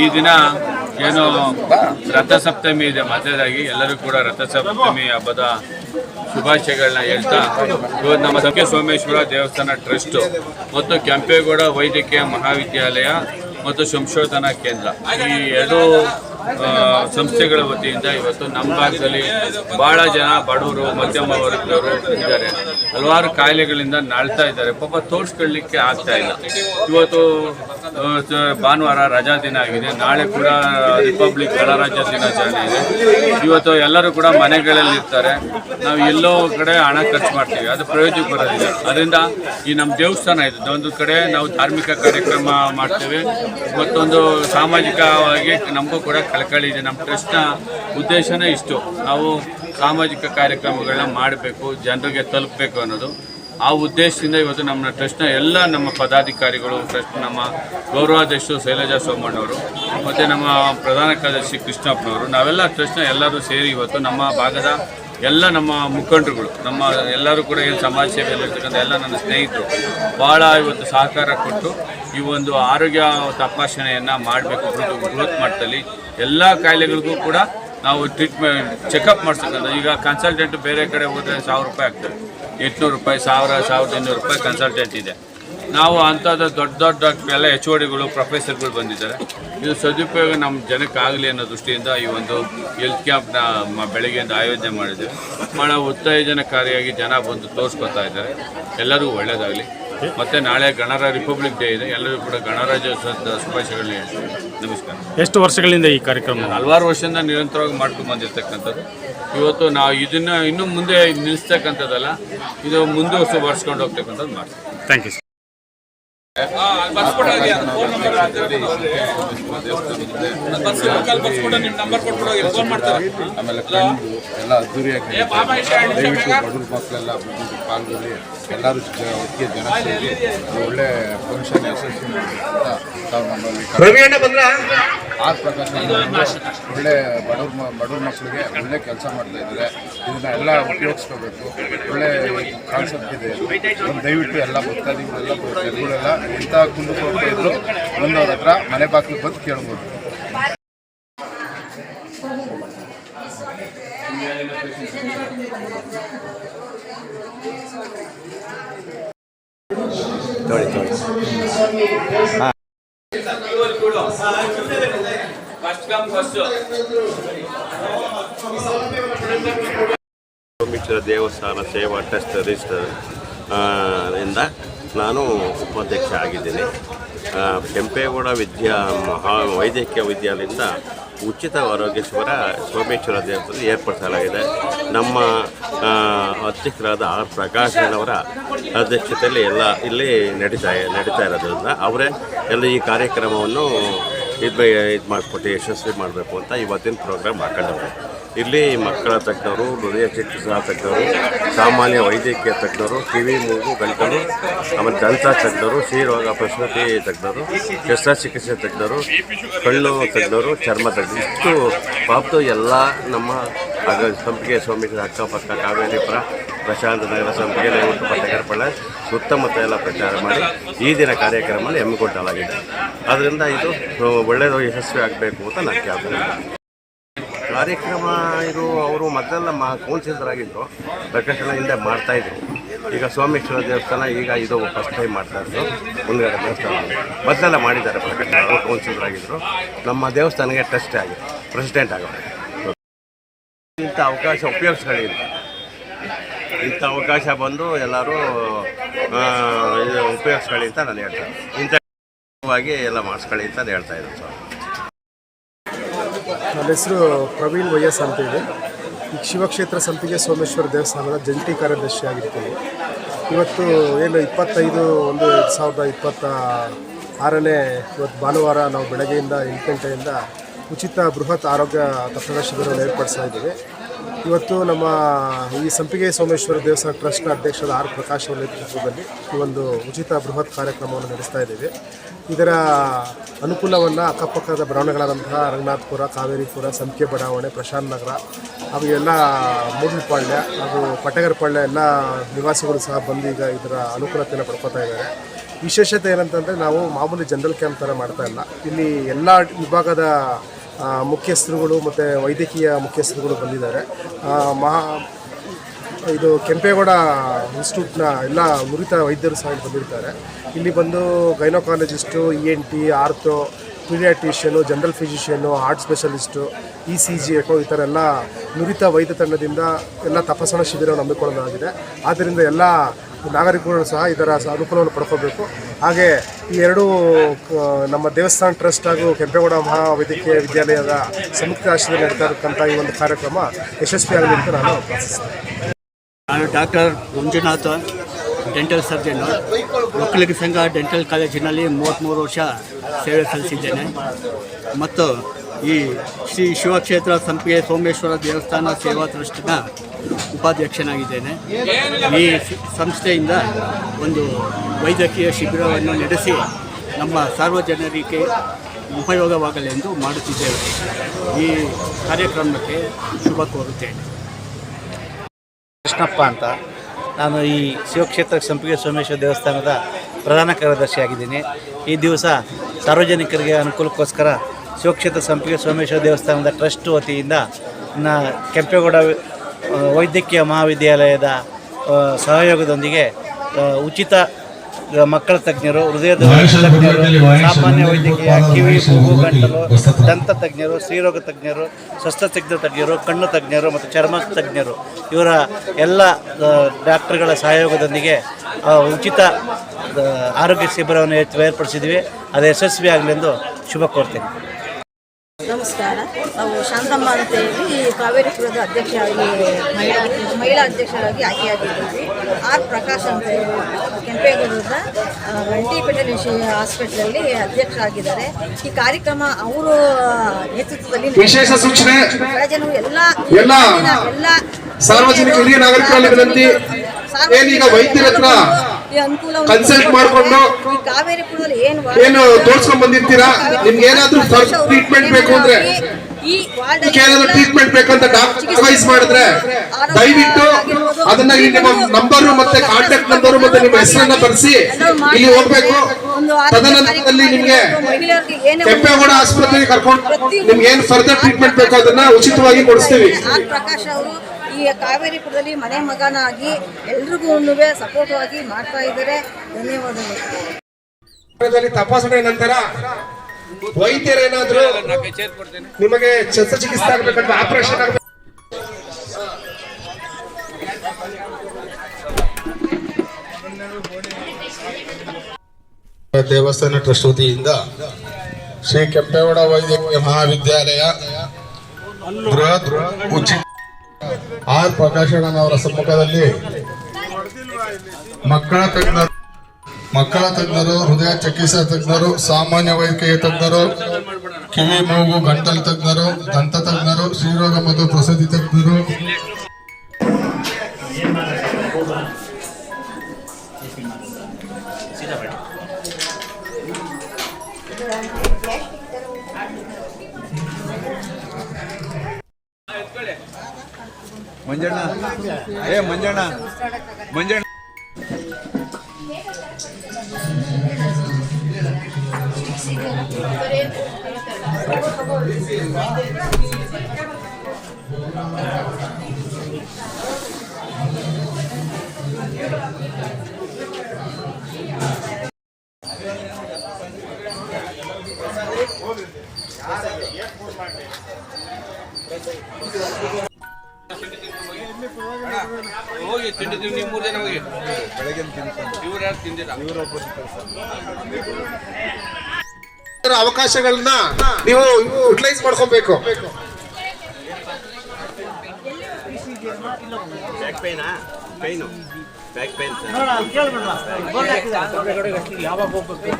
ಈ ದಿನ ಏನು ರಥಸಪ್ತಮಿ ಇದೆ. ಮೊದಲಾಗಿ ಎಲ್ಲರೂ ಕೂಡ ರಥಸಪ್ತಮಿ ಹಬ್ಬದ ಶುಭಾಶಯಗಳನ್ನ ಹೇಳ್ತಾ ಇವತ್ತು ನಮ್ಮ ಸಂಖ್ಯೆ ಸೋಮೇಶ್ವರ ದೇವಸ್ಥಾನ ಟ್ರಸ್ಟ್ ಮತ್ತು ಕೆಂಪೇಗೌಡ ವೈದ್ಯಕೀಯ ಮಹಾವಿದ್ಯಾಲಯ ಮತ್ತು ಸಂಶೋಧನಾ ಕೇಂದ್ರ. ಈ ಎರಡು ಸಂಸ್ಥೆಗಳ ವತಿಯಿಂದ ಇವತ್ತು ನಮ್ಮ ಭಾಗದಲ್ಲಿ ಬಹಳ ಜನ ಬಡವರು, ಮಧ್ಯಮ ವರ್ಗದವರು ಇದ್ದಾರೆ. ಹಲವಾರು ಕಾಯಿಲೆಗಳಿಂದ ನಾಳ್ತಾ ಇದ್ದಾರೆ. ಪಾಪ ತೋರಿಸ್ಕೊಳ್ಳಿಕ್ಕೆ ಆಗ್ತಾ ಇಲ್ಲ. ಇವತ್ತು ಭಾನುವಾರ ರಜಾ ದಿನ ಆಗಿದೆ. ನಾಳೆ ಕೂಡ ರಿಪಬ್ಲಿಕ್ ಗಣರಾಜ್ಯ ದಿನಾಚರಣೆ ಇದೆ. ಇವತ್ತು ಎಲ್ಲರೂ ಕೂಡ ಮನೆಗಳಲ್ಲಿ ಇರ್ತಾರೆ ನಾವು ಎಲ್ಲೋ ಕಡೆ ಹಣ ಖರ್ಚು ಮಾಡ್ತೀವಿ. ಅದು ಪ್ರಯೋಜನಕ್ಕೆ ಬರೋದಿಲ್ಲ. ಅದರಿಂದ ಈ ನಮ್ಮ ದೇವಸ್ಥಾನ ಇದೆ. ಒಂದು ಕಡೆ ನಾವು ಧಾರ್ಮಿಕ ಕಾರ್ಯಕ್ರಮ ಮಾಡ್ತೇವೆ. ಮತ್ತೊಂದು ಸಾಮಾಜಿಕವಾಗಿ ನಮಗೂ ಕೂಡ ಕಳಕಳಿ ಇದೆ. ನಮ್ಮ ಟ್ರಸ್ಟ್ನ ಉದ್ದೇಶನೇ ಇಷ್ಟು. ನಾವು ಸಾಮಾಜಿಕ ಕಾರ್ಯಕ್ರಮಗಳನ್ನ ಮಾಡಬೇಕು, ಜನರಿಗೆ ತಲುಪಬೇಕು ಅನ್ನೋದು. ಆ ಉದ್ದೇಶದಿಂದ ಇವತ್ತು ನಮ್ಮ ಟ್ರಸ್ಟ್ನ ಎಲ್ಲ ನಮ್ಮ ಪದಾಧಿಕಾರಿಗಳು, ಟ್ರಸ್ಟ್ ನಮ್ಮ ಗೌರವಾಧ್ಯಕ್ಷರು ಶೈಲಜಾ ಸೋಮಣ್ಣವರು, ಮತ್ತು ನಮ್ಮ ಪ್ರಧಾನ ಕಾರ್ಯದರ್ಶಿ ಕೃಷ್ಣಪ್ಪನವರು, ನಾವೆಲ್ಲ ಟ್ರಸ್ಟ್ನ ಎಲ್ಲರೂ ಸೇರಿ ಇವತ್ತು ನಮ್ಮ ಭಾಗದ ಎಲ್ಲ ನಮ್ಮ ಮುಖಂಡರುಗಳು, ನಮ್ಮ ಎಲ್ಲರೂ ಕೂಡ ಏನು ಸಮಾಜ ಸೇವೆಯಲ್ಲಿರ್ತಕ್ಕಂಥ ಎಲ್ಲ ನನ್ನ ಸ್ನೇಹಿತರು ಭಾಳ ಇವತ್ತು ಸಹಕಾರ ಕೊಟ್ಟು ಈ ಒಂದು ಆರೋಗ್ಯ ತಪಾಸಣೆಯನ್ನು ಮಾಡಬೇಕು ಬೃಹತ್ ಮಟ್ಟದಲ್ಲಿ ಎಲ್ಲ ಕಾಯಿಲೆಗಳಿಗೂ ಕೂಡ ನಾವು ಟ್ರೀಟ್ಮೆಂಟ್ ಚೆಕಪ್ ಮಾಡಿಸ್ತಕ್ಕಂಥ ಈಗ ಕನ್ಸಲ್ಟೆಂಟ್ ಬೇರೆ ಕಡೆ ಹೋದರೆ ಸಾವಿರ ರೂಪಾಯಿ ಆಗ್ತದೆ. ಎಂಟುನೂರು ರೂಪಾಯಿ, ಸಾವಿರ, ಸಾವಿರದ ಇನ್ನೂರು ರೂಪಾಯಿ ಕನ್ಸಲ್ಟೆಂಟ್ ಇದೆ. ನಾವು ಅಂಥದ್ದು ದೊಡ್ಡ ದೊಡ್ಡ ಎಲ್ಲ ಎಚ್ ಡಿಗಳು ಪ್ರೊಫೆಸರ್ಗಳು ಬಂದಿದ್ದಾರೆ. ಇದು ಸದುಪಯೋಗ ನಮ್ಮ ಜನಕ್ಕೆ ಆಗಲಿ ಅನ್ನೋ ದೃಷ್ಟಿಯಿಂದ ಈ ಒಂದು ಹೆಲ್ತ್ ಕ್ಯಾಂಪ್ನ ಬೆಳಗ್ಗೆಯಿಂದ ಆಯೋಜನೆ ಮಾಡಿದ್ದೇವೆ ಭಾಳ ಉತ್ತೇಜನಕಾರಿಯಾಗಿ ಜನ ಬಂದು ತೋರಿಸ್ಕೊತಾ ಇದ್ದಾರೆ. ಎಲ್ಲರಿಗೂ ಒಳ್ಳೆಯದಾಗಲಿ ಮತ್ತು ನಾಳೆ ಗಣರ ರಿಪಬ್ಲಿಕ್ ಡೇ ಇದೆ. ಎಲ್ಲರೂ ಕೂಡ ಗಣರಾಜ್ಯೋತ್ಸವದ ಶುಭಾಶಯಗಳನ್ನ ಹೇಳ್ತೀವಿ ನಮಸ್ಕಾರ. ಎಷ್ಟು ವರ್ಷಗಳಿಂದ ಈ ಕಾರ್ಯಕ್ರಮ? ಹಲವಾರು ವರ್ಷದಿಂದ ನಿರಂತರವಾಗಿ ಮಾಡ್ಕೊಂಡು ಬಂದಿರತಕ್ಕಂಥದ್ದು. ಇವತ್ತು ನಾವು ಇದನ್ನ ಇನ್ನೂ ಮುಂದೆ ನಿಲ್ಲಿಸ್ತಕ್ಕಂಥದ್ದಲ್ಲ ಇದು ಮುಂದುವರ್ಸಿ ಬರ್ಸ್ಕೊಂಡು ಹೋಗ್ತಕ್ಕಂಥದ್ದು ಮಾಡ್ತೀವಿ. ಥ್ಯಾಂಕ್ ಯು ಆಮೇಲೆ ಎಲ್ಲ ಅದ್ದೂರಿಯಾಗಿ ದಯವಿಟ್ಟು ಬಡವ್ರ ಮಕ್ಕಳೆಲ್ಲ ಬಂದು ಪಾಲ್ಗೊಳ್ಳಿ. ಎಲ್ಲರೂ ಒಟ್ಟಿಗೆ ಜನ ಸೇರಿ ಒಳ್ಳೆ ಫಂಕ್ಷನ್ ಯಶಸ್ವಿ ಮಾಡಿ ಅಂತ ತಾವು ನಮ್ಮಲ್ಲಿ ಆ ಪ್ರಕಾರ ಒಳ್ಳೆ ಬಡವ್ರ ಮ- ಬಡವ್ರ ಮಕ್ಕಳಿಗೆ ಒಳ್ಳೆ ಕೆಲಸ ಮಾಡ್ತಾ ಇದ್ದಾರೆ. ಇದನ್ನ ಎಲ್ಲ ಉಪಯೋಗಿಸ್ಕೋಬೇಕು. ಒಳ್ಳೆ ಕಾನ್ಸೆಪ್ಟ್ ಇದೆ. ಒಂದು ದಯವಿಟ್ಟು ಎಲ್ಲ ಭಕ್ತಾದಿಗಳೆಲ್ಲ ಜನಗಳೆಲ್ಲ ಎಂಥ ಕುಂದು ಕೊರತೆ ಇದ್ರು ಬಂದವ್ರ ಹತ್ರ ಮನೆ ಬಾಗಿಲು ಬಂದು ಕೇಳ್ಬೋದು. ಫಸ್ಟ್ ಸೋಮೇಶ್ವರ ದೇವಸ್ಥಾನ ಸೇವಾ ಟ್ರಸ್ಟ್ ರಿಜಿಸ್ಟರ್ ಇಂದ ನಾನು ಉಪಾಧ್ಯಕ್ಷ ಆಗಿದ್ದೀನಿ. ಕೆಂಪೇಗೌಡ ವಿದ್ಯಾ ಮಹಾ ವೈದ್ಯಕೀಯ ವಿದ್ಯಾಲಯದಿಂದ ಉಚಿತ ಆರೋಗ್ಯೇಶ್ವರ ಸೋಮೇಶ್ವರ ದೇವಸ್ಥಾನ ಏರ್ಪಡಿಸಲಾಗಿದೆ. ನಮ್ಮ ಅಧ್ಯಕ್ಷರಾದ ಆರ್. ಪ್ರಕಾಶನವರ ಅಧ್ಯಕ್ಷತೆಯಲ್ಲಿ ಎಲ್ಲ ಇಲ್ಲಿ ನಡೀತಾ ನಡೀತಾ ಇರೋದ್ರಿಂದ ಅವರೇ ಎಲ್ಲ ಈ ಕಾರ್ಯಕ್ರಮವನ್ನು ಇದು ಇದು ಮಾಡಿಕೊಟ್ಟು ಯಶಸ್ವಿ ಮಾಡಬೇಕು ಅಂತ ಇವತ್ತಿನ ಪ್ರೋಗ್ರಾಮ್ ಹಾಕೊಂಡವ್ರೆ ಇಲ್ಲಿ ಮಕ್ಕಳ ತಜ್ಞರು, ಹೃದಯ ಚಿಕಿತ್ಸಾ ತಜ್ಞರು, ಸಾಮಾನ್ಯ ವೈದ್ಯಕೀಯ ತಜ್ಞರು, ಕಿವಿ, ಮೂಗು, ಗಂಟಲು, ಆಮೇಲೆ ದಂತ ತಜ್ಞರು ಶ್ರೀರೋಗ ಪ್ರಶ್ನತೆ ತಜ್ಞರು ಶಸ್ತ್ರಚಿಕಿತ್ಸೆ ತಜ್ಞರು, ಕಣ್ಣು ತಜ್ಞರು, ಚರ್ಮ ತಜ್ಞರು, ಇಷ್ಟು ಪಾಪ್ತು ಎಲ್ಲ ನಮ್ಮ ಸಂಪಿಗೆ ಸ್ವಾಮಿಗಳ ಅಕ್ಕಪಕ್ಕ ಕಾವೇರಿಪುರ ಪ್ರಶಾಂತ ನಗರ ಸಂಪಿಗೆ ಲೇಔಟ್ ಪಟ್ಟಕರಪಳ್ಳ ಸುತ್ತಮುತ್ತ ಎಲ್ಲ ಪ್ರಚಾರ ಮಾಡಿ ಈ ದಿನ ಕಾರ್ಯಕ್ರಮವನ್ನು ಹಮ್ಮಿಕೊಟ್ಟಲಾಗಿದೆ ಅದರಿಂದ ಇದು ಒಳ್ಳೆಯದು, ಯಶಸ್ವಿ ಆಗಬೇಕು ಅಂತ ನಾನು ಕೇಳ್ತೇನೆ. ಕಾರ್ಯಕ್ರಮ ಇದು ಅವರು ಮೊದಲೆಲ್ಲ ಮಾ ಕೌನ್ಸಿಲರಾಗಿದ್ದರು ಪ್ರಕಟಣೆ ಹಿಂದೆ ಮಾಡ್ತಾಯಿದ್ರು ಈಗ ಸೋಮೇಶ್ವರ ದೇವಸ್ಥಾನ ಈಗ ಇದು ಫಸ್ಟ್ ಟೈಮ್ ಮಾಡ್ತಾ ಇದ್ರು. ಮುಂದ್ಗಡೆ ದೇವಸ್ಥಾನ. ಮೊದಲೆಲ್ಲ ಮಾಡಿದ್ದಾರೆ ಪ್ರಕಟಣೆ. ಅವರು ಕೌನ್ಸಿಲರಾಗಿದ್ದರು ನಮ್ಮ ದೇವಸ್ಥಾನಕ್ಕೆ ಟ್ರಸ್ಟ್ ಆಗಿ ಪ್ರೆಸಿಡೆಂಟ್ ಆಗೋದು ಇಂಥ ಅವಕಾಶ ಉಪಯೋಗಿಸ್ಕೊಳ್ಳಿಲ್ಲ ಇಂಥ ಅವಕಾಶ ಬಂದು ಎಲ್ಲರೂ ಉಪಯೋಗಿಸ್ಕೊಳ್ಳಿ ಅಂತ ನಾನು ಹೇಳ್ತೇನೆ ಇಂಥ ಎಲ್ಲ ಮಾಡಿಸ್ಕೊಳ್ಳಿ ಅಂತ ಹೇಳ್ತಾ ಇದ್ದೀನಿ ಸರ್ ನನ್ನ ಹೆಸರು ಪ್ರವೀಣ್ ವೈಯಸ್ ಅಂತ ಇದೆ. ಈ ಶಿವಕ್ಷೇತ್ರ ಸಂಪಿಗೆ ಸೋಮೇಶ್ವರ ದೇವಸ್ಥಾನದ ಜಂಟಿ ಕಾರ್ಯದರ್ಶಿ ಆಗಿರ್ತೀನಿ. ಇವತ್ತು ಏನು ಇಪ್ಪತ್ತೈದು ಒಂದು ಎರಡು ಸಾವಿರದ ಇಪ್ಪತ್ತ ಆರನೇ ಇವತ್ತು ಭಾನುವಾರ ನಾವು ಬೆಳಗ್ಗೆಯಿಂದ ಎಂಟು ಗಂಟೆಯಿಂದ ಉಚಿತ ಬೃಹತ್ ಆರೋಗ್ಯ ತಪ್ಪಣ ಶಿಬಿರವನ್ನು ಏರ್ಪಡಿಸ್ತಾ ಇದ್ದೀವಿ. ಇವತ್ತು ನಮ್ಮ ಈ ಸಂಪಿಗೆ ಸೋಮೇಶ್ವರ ದೇವಸ್ಥಾನ ಟ್ರಸ್ಟ್ನ ಅಧ್ಯಕ್ಷರ ಆರ್ ಪ್ರಕಾಶ್ ಅವರ ನೇತೃತ್ವದಲ್ಲಿ ಈ ಒಂದು ಉಚಿತ ಬೃಹತ್ ಕಾರ್ಯಕ್ರಮವನ್ನು ನಡೆಸ್ತಾ ಇದ್ದೀವಿ. ಇದರ ಅನುಕೂಲವನ್ನು ಅಕ್ಕಪಕ್ಕದ ಬಡಾವಣೆಗಳಾದಂತಹ ರಂಗನಾಥಪುರ, ಕಾವೇರಿಪುರ, ಸಂಪಿಗೆ ಬಡಾವಣೆ, ಪ್ರಶಾಂತ್ ನಗರ ಹಾಗೂ ಎಲ್ಲ ಮೂಡಲಪಾಳ್ಯ ಹಾಗೂ ಪಟಗರಪಾಳ್ಯ ಎಲ್ಲ ನಿವಾಸಿಗಳು ಸಹ ಬಂದು ಈಗ ಇದರ ಅನುಕೂಲತೆಯನ್ನು ಪಡ್ಕೋತಾ ಇದ್ದಾರೆ. ವಿಶೇಷತೆ ಏನಂತಂದರೆ ನಾವು ಮಾಮೂಲಿ ಜನರಲ್ ಕ್ಯಾಂಪ್ ಥರ ಮಾಡ್ತಾ ಇಲ್ಲ. ಇಲ್ಲಿ ಎಲ್ಲ ವಿಭಾಗದ ಮುಖ್ಯಸ್ಥರುಗಳು ಮತ್ತು ವೈದ್ಯಕೀಯ ಮುಖ್ಯಸ್ಥರುಗಳು ಬಂದಿದ್ದಾರೆ. ಮಹಾ ಇದು ಕೆಂಪೇಗೌಡ ಇನ್ಸ್ಟಿಟ್ಯೂಟ್ನ ಎಲ್ಲ ನುರಿತ ವೈದ್ಯರು ಸಹ ಬಂದಿರ್ತಾರೆ. ಇಲ್ಲಿ ಬಂದು gynaecologist E N T ortho, paediatrician, general physician, heart specialist, E C G, echo ಈ ಥರ ಎಲ್ಲ ನುರಿತ ವೈದ್ಯ ತಂಡದಿಂದ ಎಲ್ಲ ತಪಾಸಣಾ ಶಿಬಿರವನ್ನು ಹಮ್ಮಿಕೊಳ್ಳಲಾಗಿದೆ. ಆದ್ದರಿಂದ ಎಲ್ಲ ನಾಗರಿಕರು ಸಹ ಇದರ ಅನುಕೂಲವನ್ನು ಪಡ್ಕೋಬೇಕು. ಹಾಗೆ ಈ ಎರಡೂ ನಮ್ಮ ದೇವಸ್ಥಾನ ಟ್ರಸ್ಟ್ ಹಾಗೂ ಕೆಂಪೇಗೌಡ ಮಹಾವೈದ್ಯಕೀಯ ವಿದ್ಯಾಲಯದ ಸಂಯುಕ್ತ ಆಶ್ರಯದಲ್ಲಿ ನಡೀತಾ ಈ ಒಂದು ಕಾರ್ಯಕ್ರಮ ಯಶಸ್ವಿಯಾಗಲಿ ಅಂತ ನಾನು ನಾನು doctor Manjunatha, dental surgeon Vokkaliga Sangha dental ಕಾಲೇಜಿನಲ್ಲಿ ಮೂವತ್ತ್ಮೂರು ವರ್ಷ ಸೇವೆ ಸಲ್ಲಿಸಿದ್ದೇನೆ. ಮತ್ತು ಈ ಶ್ರೀ ಶಿವಕ್ಷೇತ್ರ ಸಂಪಿಗೆ ಸೋಮೇಶ್ವರ ದೇವಸ್ಥಾನ ಸೇವಾ ಟ್ರಸ್ಟ್ನ ಉಪಾಧ್ಯಕ್ಷನಾಗಿದ್ದೇನೆ. ಈ ಸಂಸ್ಥೆಯಿಂದ ಒಂದು ವೈದ್ಯಕೀಯ ಶಿಬಿರವನ್ನು ನಡೆಸಿ ನಮ್ಮ ಸಾರ್ವಜನಿಕರಿಗೆ ಉಪಯೋಗವಾಗಲೆಂದು ಮಾಡುತ್ತಿದ್ದೇವೆ. ಈ ಕಾರ್ಯಕ್ರಮಕ್ಕೆ ಶುಭ ಕೋರುತ್ತೇನೆ. ಕೃಷ್ಣಪ್ಪ ಅಂತ. ನಾನು ಈ ಶಿವಕ್ಷೇತ್ರ ಸಂಪಿಗೆ ಸೋಮೇಶ್ವರ ದೇವಸ್ಥಾನದ ಪ್ರಧಾನ ಕಾರ್ಯದರ್ಶಿಯಾಗಿದ್ದೀನಿ. ಈ ದಿವಸ ಸಾರ್ವಜನಿಕರಿಗೆ ಅನುಕೂಲಕ್ಕೋಸ್ಕರ ಶಿವಕ್ಷೇತ್ರ ಸಂಪಿಗೆ ಸೋಮೇಶ್ವರ ದೇವಸ್ಥಾನದ ಟ್ರಸ್ಟ್ ವತಿಯಿಂದ ನ ಕೆಂಪೇಗೌಡ ವೈದ್ಯಕೀಯ ಮಹಾವಿದ್ಯಾಲಯದ ಸಹಯೋಗದೊಂದಿಗೆ ಉಚಿತ ಮಕ್ಕಳ ತಜ್ಞರು ಹೃದಯದ ತಜ್ಞರು ಸಾಮಾನ್ಯ ವೈದ್ಯಕೀಯ ಕಿವಿ ಮೂಗು ಗಂಟಲು ದಂತ ತಜ್ಞರು ಸ್ತ್ರೀರೋಗ ತಜ್ಞರು ಶಸ್ತ್ರಚಿಕಿತ್ಸಾ ತಜ್ಞರು ಕಣ್ಣು ತಜ್ಞರು ಮತ್ತು ಚರ್ಮ ತಜ್ಞರು ಇವರ ಎಲ್ಲ ಡಾಕ್ಟರ್ಗಳ ಸಹಯೋಗದೊಂದಿಗೆ ಉಚಿತ ಆರೋಗ್ಯ ಶಿಬಿರವನ್ನು ಏರ್ಪ- ಏರ್ಪಡಿಸಿದ್ವಿ ಅದು ಯಶಸ್ವಿಯಾಗಲೆಂದು ಶುಭ ಕೋರ್ತೇನೆ. ನಮಸ್ಕಾರ. ನಾವು ಶಾಂತಮ್ಮ ಅಂತ ಹೇಳಿ ಕಾವೇರಿಪುರದ ಅಧ್ಯಕ್ಷರಾಗಿ ಮಹಿಳಾ ಮಹಿಳಾ ಅಧ್ಯಕ್ಷರಾಗಿ ಆಯ್ಕೆಯಾಗಿದ್ದೀವಿ. ಆರ್ ಪ್ರಕಾಶ್ ಅಂತ ಹೇಳಿ ಕೆಂಪೇಗೌಡದ ಗಂಟಿಪೇಟೆ ಹಾಸ್ಪಿಟ್ಲಲ್ಲಿ ಅಧ್ಯಕ್ಷರಾಗಿದ್ದಾರೆ. ಈ ಕಾರ್ಯಕ್ರಮ ಅವರು ನೇತೃತ್ವದಲ್ಲಿ ವಿಶೇಷ ಸೂಚನೆ. ಜನರು ಎಲ್ಲ ಎಲ್ಲ ಸಾರ್ವಜನಿಕ ಹಿರಿಯ ನಾಗರಿಕರಲ್ಲಿ ಏನೀಗ ವೈದ್ಯರ ಹತ್ರ consult ಮಾಡ್ಕೊಂಡು ಏನು ತೋರ್ಸ್ಕೊಂಡ್ ಬಂದಿರ್ತೀರಾ? ನಿಮ್ಗೆ ಏನಾದ್ರೂ ಟ್ರೀಟ್ಮೆಂಟ್ ಬೇಕು ಅಂದ್ರೆ ಏನಾದ್ರು ಟ್ರೀಟ್ಮೆಂಟ್ ಬೇಕಂತ ಡಾಕ್ಟರ್ ಅಡ್ವೈಸ್ ಮಾಡಿದ್ರೆ ದಯವಿಟ್ಟು ಅದನ್ನ ನಿಮ್ಮ ನಂಬರ್ ಮತ್ತೆ ಕಾಂಟ್ಯಾಕ್ಟ್ ನಂಬರ್ ಮತ್ತೆ ನಿಮ್ಮ ಹೆಸರನ್ನ ಬರೆಸಿ ಇಲ್ಲಿ ಹೋಗ್ಬೇಕು. ತದನಂತರದಲ್ಲಿ ನಿಮ್ಗೆ ಕೆಂಪೇಗೌಡ ಆಸ್ಪತ್ರೆಗೆ ಕರ್ಕೊಂಡು ನಿಮ್ಗೆ ಏನ್ ಫರ್ದರ್ ಟ್ರೀಟ್ಮೆಂಟ್ ಬೇಕೋ ಅದನ್ನ ಉಚಿತವಾಗಿ ಕೊಡಿಸ್ತೀವಿ. ಈ ಕಾವೇರಿಪುರದಲ್ಲಿ ಮನೆ ಮಗನಾಗಿ ಎಲ್ರಿಗೂ ಸಪೋರ್ಟ್ ಆಗಿ ಮಾಡ್ತಾ ಇದ್ದಾರೆ. ಧನ್ಯವಾದಗಳು. ತಪಾಸಣೆ ನಂತರ ವೈದ್ಯರೇನಾದ್ರೂ ನಿಮಗೆ ಶಸ್ತ್ರಚಿಕಿತ್ಸೆ ಆಗಬೇಕಂತ ಆಪರೇಷನ್ ಆಗ್ಬೇಕು. ದೇವಸ್ಥಾನ ಟ್ರಸ್ಟ್ ವತಿಯಿಂದ ಶ್ರೀ ಕೆಂಪೇಗೌಡ ವೈದ್ಯಕೀಯ ಮಹಾವಿದ್ಯಾಲಯ ಬೃಹತ್ ಉಚಿತ ಆರ್ ಪ್ರಕಾಶಣ್ಣನವರ ಸಮ್ಮುಖದಲ್ಲಿ ಮಕ್ಕಳ ತಜ್ಞರು ಮಕ್ಕಳ ತಜ್ಞರು, ಹೃದಯ ಚಿಕಿತ್ಸಾ ತಜ್ಞರು, ಸಾಮಾನ್ಯ ವೈದ್ಯಕೀಯ ತಜ್ಞರು, ಕಿವಿ, ಮೂಗು, ಗಂಟಲು ತಜ್ಞರು, ದಂತ ತಜ್ಞರು, ಶ್ರೀರೋಗ ಮತ್ತು ಪ್ರಸೂತಿ ತಜ್ಞರು. ಮಂಜಣ್ಣ. ಏ ಮಂಜಣ್ಣ. ಮಂಜಣ್ಣ. ಹೋಗಿ ತಿಂಡಿ ತಿಂಡಿ ಮೂರು ಜನ ಹೋಗಿ ಇವ್ರು ಯಾರು ತಿಂದಿಲ್ಲ. ಅವಕಾಶಗಳನ್ನ ನೀವು ಯುಟಿಲೈಸ್ ಮಾಡ್ಕೊಬೇಕು. ಬ್ಯಾಕ್ ಪೈನಾ ಪೈನು ಬ್ಯಾಕ್ ಪೈನ್ ಯಾವಾಗ ಹೋಗ್ಬೇಕು